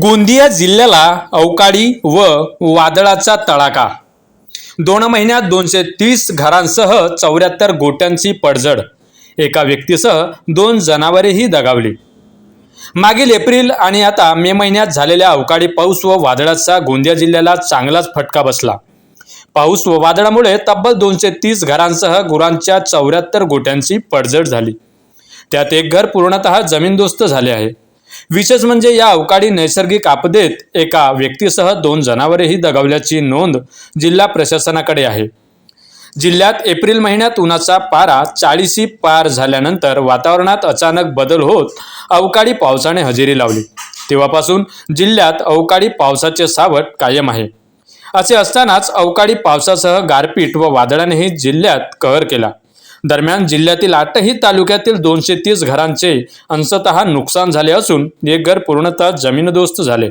गोंदिया जिल्ह्याला अवकाळी व वादळाचा तडाखा. दोन महिन्यात दोनशे तीस घरांसह चौऱ्याहत्तर गोट्यांची पडझड. एका व्यक्तीसह दोन जनावरेही दगावली. मागील एप्रिल आणि आता मे महिन्यात झालेल्या अवकाळी पाऊस व वादळाचा गोंदिया जिल्ह्याला चांगलाच फटका बसला. पाऊस व वादळामुळे तब्बल दोनशे तीस घरांसह गुरांच्या चौऱ्याहत्तर गोट्यांची पडझड झाली. त्यात एक घर पूर्णतः जमीनदोस्त झाले आहे. विशेष म्हणजे या अवकाळी नैसर्गिक आपदेत एका व्यक्तीसह दोन जनावरेही दगावल्याची नोंद जिल्हा प्रशासनाकडे आहे. जिल्ह्यात एप्रिल महिन्यात उन्हाचा पारा चाळीसी पार झाल्यानंतर वातावरणात अचानक बदल होत अवकाळी पावसाने हजेरी लावली. तेव्हापासून जिल्ह्यात अवकाळी पावसाचे सावट कायम आहे. असे असतानाच अवकाळी पावसासह गारपीट व वादळानेही जिल्ह्यात कहर केला. दरम्यान जिल्ह्यातील आठही तालुक्यातील दोनशे तीस घरांचे अंशतः नुकसान झाले असून एक घर पूर्णतः जमीनदोस्त झाले.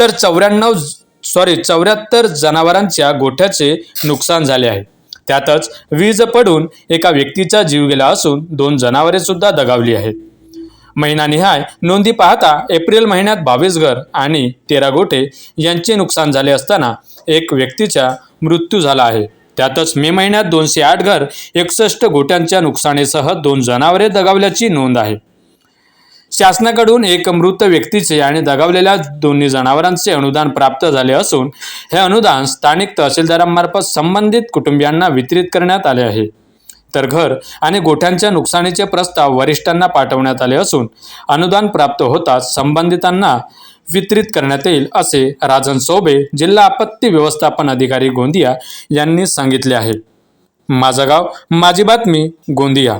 तर चौऱ्याण्णव सॉरी चौऱ्याहत्तर जनावरांच्या गोठ्याचे नुकसान झाले आहे. त्यातच वीज पडून एका व्यक्तीचा जीव गेला असून दोन जनावरे सुद्धा दगावली आहेत. महिनानिहाय नोंदी पाहता एप्रिल महिन्यात बावीस घर आणि तेरा गोठे यांचे नुकसान झाले असताना एक व्यक्तीचा मृत्यू झाला आहे. त्यातच मे महिन्यात दोनशे आठ घर एकसष्ट गोट्यांच्या नुकसानीसह दोन जनावरे दगावल्याची नोंद आहे. शासनाकडून एक मृत व्यक्तीचे आणि दगावलेल्या दोन्ही जनावरांचे अनुदान प्राप्त झाले असून हे अनुदान स्थानिक तहसीलदारांमार्फत संबंधित कुटुंबियांना वितरित करण्यात आले आहे. तर घर आणि गोठ्यांच्या नुकसानीचे प्रस्ताव वरिष्ठांना पाठवण्यात आले असून अनुदान प्राप्त होताच संबंधितांना वितरित करण्यात येईल असे राजन सोबे जिल्हा आपत्ती व्यवस्थापन अधिकारी गोंदिया यांनी सांगितले आहे. माझं गाव माझी बातमी गोंदिया.